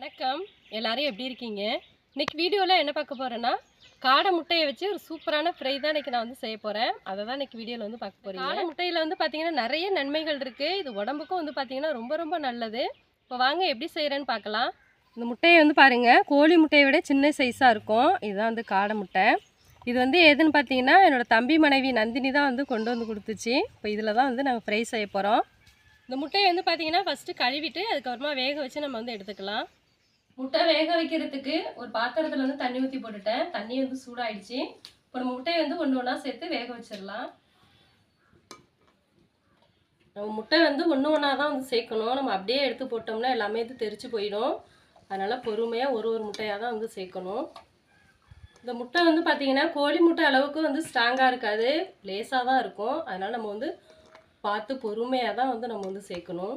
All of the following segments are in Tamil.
வணக்கம். எல்லாரும் எப்படி இருக்கீங்க? இன்னைக்கு வீடியோவில் என்ன பார்க்க போகிறேன்னா காடை முட்டையை வச்சு ஒரு சூப்பரான ஃப்ரை தான் இன்னைக்கு நான் வந்து செய்ய போகிறேன் அதை தான் இன்னைக்கு வீடியோவில் வந்து பார்க்க போகிறேன் காடை முட்டையில் வந்து பார்த்தீங்கன்னா நிறைய நன்மைகள் இருக்குது இது உடம்புக்கும் வந்து பார்த்தீங்கன்னா ரொம்ப ரொம்ப நல்லது. இப்போ வாங்க எப்படி செய்கிறேன்னு பார்க்கலாம். இந்த முட்டையை வந்து பாருங்கள் கோழி முட்டையை விட சின்ன சைஸாக இருக்கும். இதுதான் வந்து காடை முட்டை. இது வந்து எதுன்னு பார்த்தீங்கன்னா என்னோட தம்பி மனைவி நந்தினி தான் வந்து கொண்டு வந்து கொடுத்துச்சு. இப்போ இதில் தான் வந்து நாங்கள் ஃப்ரை செய்ய போகிறோம் இந்த முட்டையை வந்து பார்த்தீங்கன்னா ஃபஸ்ட்டு கழுவிட்டு அதுக்கப்புறமா வேக வச்சு நம்ம வந்து எடுத்துக்கலாம். முட்டை வேக வைக்கிறதுக்கு ஒரு பாத்திரத்தில் வந்து தண்ணி ஊற்றி போட்டுட்டேன். தண்ணி வந்து சூடாயிடுச்சு. இப்போ நம்ம முட்டையை வந்து ஒன்று ஒன்றா சேர்த்து வேக வச்சிடலாம். நம்ம முட்டை வந்து ஒன்று ஒன்றா தான் வந்து சேர்க்கணும். நம்ம அப்படியே எடுத்து போட்டோம்னா எல்லாமே இது தெரிச்சு போயிடும். அதனால் பொறுமையாக ஒரு ஒரு முட்டையாக தான் வந்து சேர்க்கணும். இந்த முட்டை வந்து பார்த்திங்கன்னா கோழி முட்டை அளவுக்கு வந்து ஸ்ட்ராங்காக இருக்காது. லேசாக தான் இருக்கும். அதனால் நம்ம வந்து பார்த்து பொறுமையாக தான் வந்து நம்ம வந்து சேர்க்கணும்.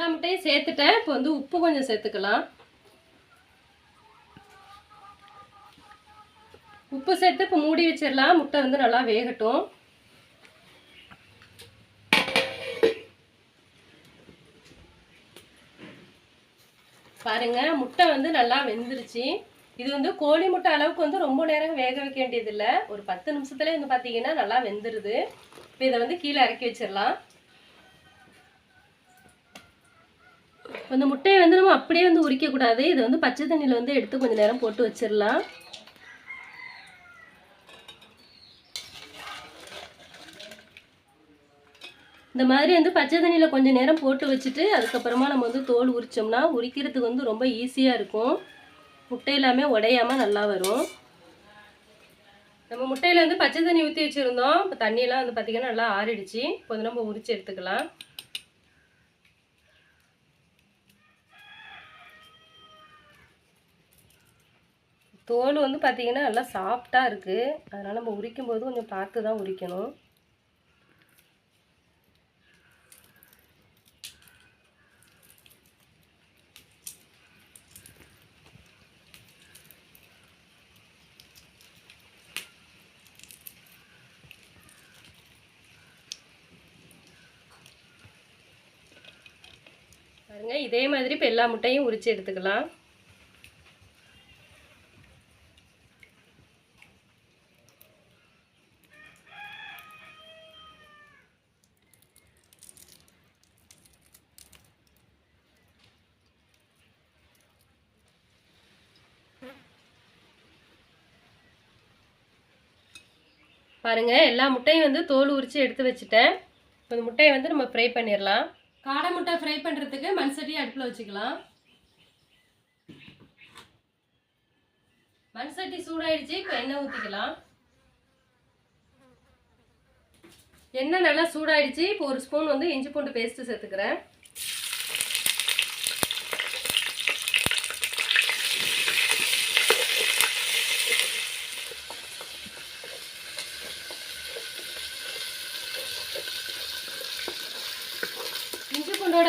எல்லா முட்டையும் சேர்த்துட்டேன். இப்போ வந்து உப்பு கொஞ்சம் சேர்த்துக்கலாம். உப்பு சேர்த்து இப்போ மூடி வச்சிடலாம். முட்டை வந்து நல்லா வேகட்டும். பாருங்க முட்டை வந்து நல்லா வெந்துருச்சு. இது வந்து கோழி முட்டை அளவுக்கு வந்து ரொம்ப நேரம் வேக வைக்க வேண்டியதில்லை. ஒரு பத்து நிமிஷத்துலேயே வந்து பார்த்தீங்கன்னா நல்லா வெந்துருது. இப்போ இதை வந்து கீழே இறக்கி வச்சிடலாம். அந்த முட்டையை வந்து நம்ம அப்படியே வந்து உரிக்கக்கூடாது. இதை வந்து பச்சை தண்ணியில் வந்து எடுத்து கொஞ்சம் நேரம் போட்டு வச்சிடலாம். இந்த மாதிரி வந்து பச்சை தண்ணியில் கொஞ்சம் நேரம் போட்டு வச்சுட்டு அதுக்கப்புறமா நம்ம வந்து தோல் உரிச்சோம்னா உரிக்கிறதுக்கு வந்து ரொம்ப ஈஸியாக இருக்கும். முட்டை எல்லாமே உடையாமல் நல்லா வரும். நம்ம முட்டையில் வந்து பச்சை தண்ணி ஊற்றி வச்சுருந்தோம். இப்போ தண்ணியெல்லாம் வந்து பார்த்திங்கன்னா நல்லா ஆறிடுச்சு. இப்போ வந்து நம்ம உரித்து எடுத்துக்கலாம். தோல் வந்து பார்த்திங்கன்னா நல்லா சாஃப்டாக இருக்குது அதனால் நம்ம உரிக்கும் போது கொஞ்சம் பார்த்து தான் உரிக்கணும். பாருங்கள் இதே மாதிரி இப்போ எல்லா முட்டையும் உரித்து எடுத்துக்கலாம். பாருங்கள் எல்லா முட்டையும் வந்து தோல் உரித்து எடுத்து வச்சுட்டேன். இப்போ இந்த முட்டையை வந்து நம்ம ஃப்ரை பண்ணிடலாம் காடை முட்டை ஃப்ரை பண்ணுறதுக்கு மண் சட்டி அடுப்பில் வச்சுக்கலாம். மண் சட்டி சூடாயிடுச்சு இப்போ எண்ணெய் ஊற்றிக்கலாம் எண்ணெய் நல்லா சூடாயிடுச்சு இப்போ ஒரு ஸ்பூன் வந்து இஞ்சி பூண்டு பேஸ்ட்டு சேர்த்துக்கிறேன்.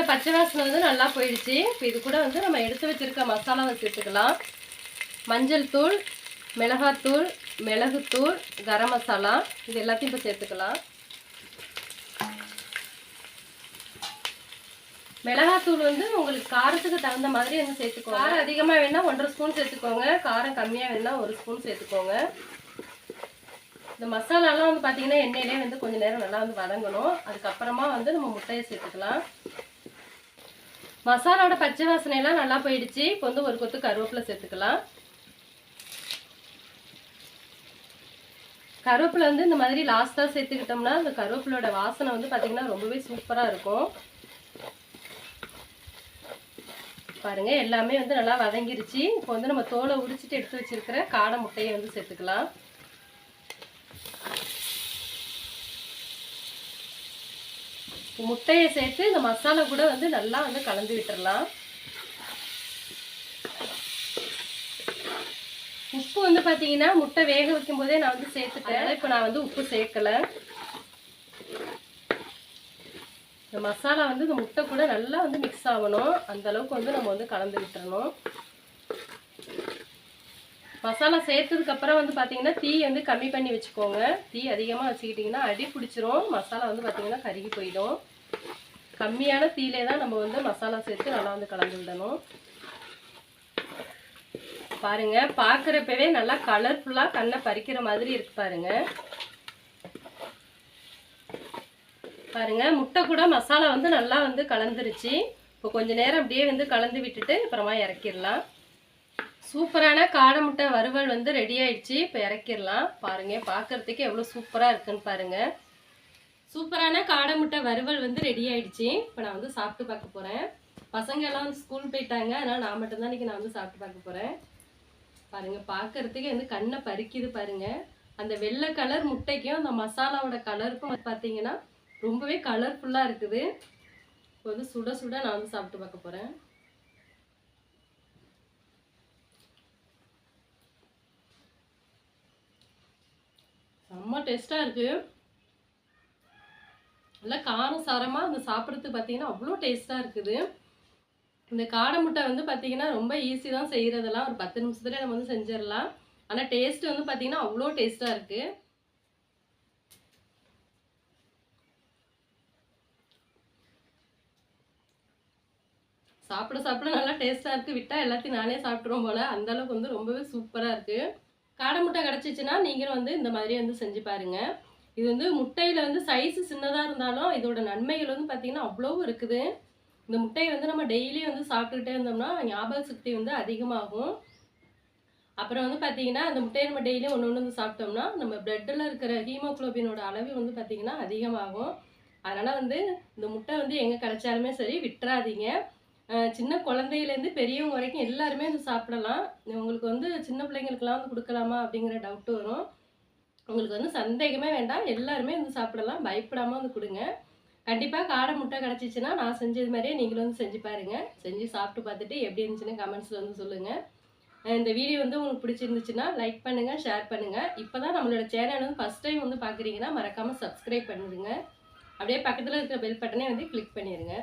பச்சை வாசனை வந்து நல்லா போயிடுச்சு. இப்போ இது கூட வந்து நம்ம எடுத்து வச்சிருக்க மசாலாவை சேர்த்துக்கலாம். மஞ்சள் தூள் மிளகாத்தூள் மிளகுத்தூள் கரம் மசாலா இது எல்லாத்தையும் இப்போ சேர்த்துக்கலாம். மிளகாத்தூள் வந்து உங்களுக்கு காரத்துக்கு தகுந்த மாதிரி வந்து சேர்த்துக்கோங்க. காரம் அதிகமாக வேணால் ஒன்றரை ஸ்பூன் சேர்த்துக்கோங்க. காரம் கம்மியாக வேணால் ஒரு ஸ்பூன் சேர்த்துக்கோங்க. இந்த மசாலாலாம் வந்து பார்த்தீங்கன்னா எண்ணெயிலே வந்து கொஞ்சம் நேரம் நல்லா வந்து வதங்கணும். அதுக்கப்புறமா வந்து நம்ம முட்டையை சேர்த்துக்கலாம். மசாலாவோட பச்சை வாசனையெல்லாம் நல்லா போயிடுச்சு. இப்போ வந்து ஒரு கொத்து கருவேப்பிலை சேர்த்துக்கலாம். கருவேப்பிலை வந்து இந்த மாதிரி லாஸ்ட்டாக சேர்த்துக்கிட்டோம்னா அந்த கருவேப்பிலோட வாசனை வந்து பார்த்தீங்கன்னா ரொம்பவே சூப்பராக இருக்கும். பாருங்கள் எல்லாமே வந்து நல்லா வதங்கிருச்சு. இப்போ வந்து நம்ம தோலை உரிச்சிட்டு எடுத்து வச்சிருக்கிற காடை முட்டையை வந்து சேர்த்துக்கலாம். முட்டையை சேர்த்து இந்த மசாலா கூட வந்து நல்லா வந்து கலந்து விட்டுடலாம் உப்பு வந்து பார்த்தீங்கன்னா முட்டை வேக வைக்கும் போதே நான் வந்து சேர்த்துட்டேன். இப்போ நான் வந்து உப்பு சேர்க்கலை. இந்த மசாலா வந்து இந்த முட்டை கூட நல்லா வந்து மிக்ஸ் ஆகணும். அந்த அளவுக்கு வந்து நம்ம வந்து கலந்து விட்டுறணும். மசாலா சேர்த்ததுக்கப்புறம் வந்து பார்த்தீங்கன்னா தீ வந்து கம்மி பண்ணி வச்சுக்கோங்க. தீ அதிகமாக வச்சுக்கிட்டிங்கன்னா அடி பிடிச்சிரும். மசாலா வந்து பார்த்தீங்கன்னா கருகி போயிடும். கம்மியான தீலே தான் நம்ம வந்து மசாலா சேர்த்து நல்லா வந்து கலந்து விடணும். பாருங்க பார்க்குறப்பவே நல்லா கலர்ஃபுல்லாக கண்ணை பறிக்கிற மாதிரி இருக்கு பாருங்க. பாருங்க முட்டை கூட மசாலா வந்து நல்லா வந்து கலந்துருச்சு. இப்போ கொஞ்ச நேரம் அப்படியே வந்து கலந்து விட்டுட்டு அப்புறமா இறக்கிடலாம். சூப்பரான காடை முட்டை வறுவல் வந்து ரெடி ஆயிடுச்சு. இப்போ இறக்கிடலாம். பாருங்க பார்க்கறதுக்கு எவ்வளோ சூப்பராக இருக்குன்னு பாருங்கள் சூப்பரான காடை முட்டை வறுவல் வந்து ரெடி ஆயிடுச்சு. இப்போ நான் வந்து சாப்பிட்டு பார்க்க போகிறேன் பசங்க எல்லாம் வந்து ஸ்கூல் போயிட்டாங்க. அதனால் நான் மட்டும்தான் இன்னைக்கு நான் வந்து சாப்பிட்டு பார்க்க போகிறேன் பாருங்கள் பார்க்குறதுக்கு வந்து கண்ணை பறிக்குது பாருங்க. அந்த வெள்ளை கலர் முட்டைக்கும் அந்த மசாலாவோட கலருக்கும் பார்த்தீங்கன்னா ரொம்பவே கலர்ஃபுல்லாக இருக்குது. இப்போ வந்து சுட சுட நான் வந்து சாப்பிட்டு பார்க்க போகிறேன் செம்ம டேஸ்ட்டாக இருக்குது நல்லா காரம் சாரமாக அந்த சாப்பிட்றதுக்கு பார்த்தீங்கன்னா அவ்வளோ டேஸ்ட்டாக இருக்குது. இந்த காடை முட்டை வந்து பார்த்தீங்கன்னா ரொம்ப ஈஸி தான் செய்கிறதெல்லாம் ஒரு பத்து நிமிஷத்துல நம்ம வந்து செஞ்சிடலாம். ஆனால் டேஸ்ட் வந்து பார்த்தீங்கன்னா அவ்வளோ டேஸ்ட்டாக இருக்குது சாப்பிட சாப்பிட நல்லா டேஸ்ட்டாக இருக்குது விட்டால் எல்லாத்தையும் நானே சாப்பிட்ருவோம் போல். அந்த அளவுக்கு வந்து ரொம்பவே சூப்பராக இருக்குது காடை முட்டை கிடச்சிச்சின்னா நீங்களும் வந்து இந்த மாதிரி வந்து செஞ்சு பாருங்கள் இது வந்து முட்டையில் வந்து சைஸ் சின்னதாக இருந்தாலும் இதோட நன்மைகள் வந்து பார்த்திங்கன்னா அவ்வளோ இருக்குது. இந்த முட்டையை வந்து நம்ம டெய்லி வந்து சாப்பிட்டுக்கிட்டே இருந்தோம்னா ஞாபக சக்தி வந்து அதிகமாகும். அப்புறம் வந்து பார்த்தீங்கன்னா அந்த முட்டையை நம்ம டெய்லியும் ஒன்று ஒன்று வந்து சாப்பிட்டோம்னா நம்ம பிளட்டில் இருக்கிற ஹீமோக்ளோபினோட அளவு வந்து பார்த்திங்கன்னா அதிகமாகும். அதனால் வந்து இந்த முட்டை வந்து எங்கே கிடைச்சாலுமே சரி விட்டுறாதீங்க. சின்ன குழந்தையிலேருந்து பெரியவங்க வரைக்கும் எல்லாருமே வந்து சாப்பிடலாம். உங்களுக்கு வந்து சின்ன பிள்ளைங்களுக்கெல்லாம் வந்து கொடுக்கலாமா அப்படிங்கிற டவுட் வரும். உங்களுக்கு வந்து சந்தேகமே வேண்டாம். எல்லாருமே வந்து சாப்பிடலாம். பயப்படாமல் வந்து கொடுங்க. கண்டிப்பாக காடை முட்டை கிடச்சிச்சின்னா நான் செஞ்சது மாதிரியே நீங்களும் வந்து செஞ்சு பாருங்கள் செஞ்சு சாப்பிட்டு பார்த்துட்டு எப்படி இருந்துச்சுன்னு கமெண்ட்ஸில் வந்து சொல்லுங்கள் இந்த வீடியோ வந்து உங்களுக்கு பிடிச்சிருந்துச்சுன்னா லைக் பண்ணுங்கள் ஷேர் பண்ணுங்கள் இப்போ தான் நம்மளோட சேனல் வந்து ஃபஸ்ட் டைம் வந்து பார்க்குறீங்கன்னா மறக்காமல் சப்ஸ்கிரைப் பண்ணிடுங்க. அப்படியே பக்கத்தில் இருக்கிற பெல் பட்டனே வந்து கிளிக் பண்ணிடுங்க.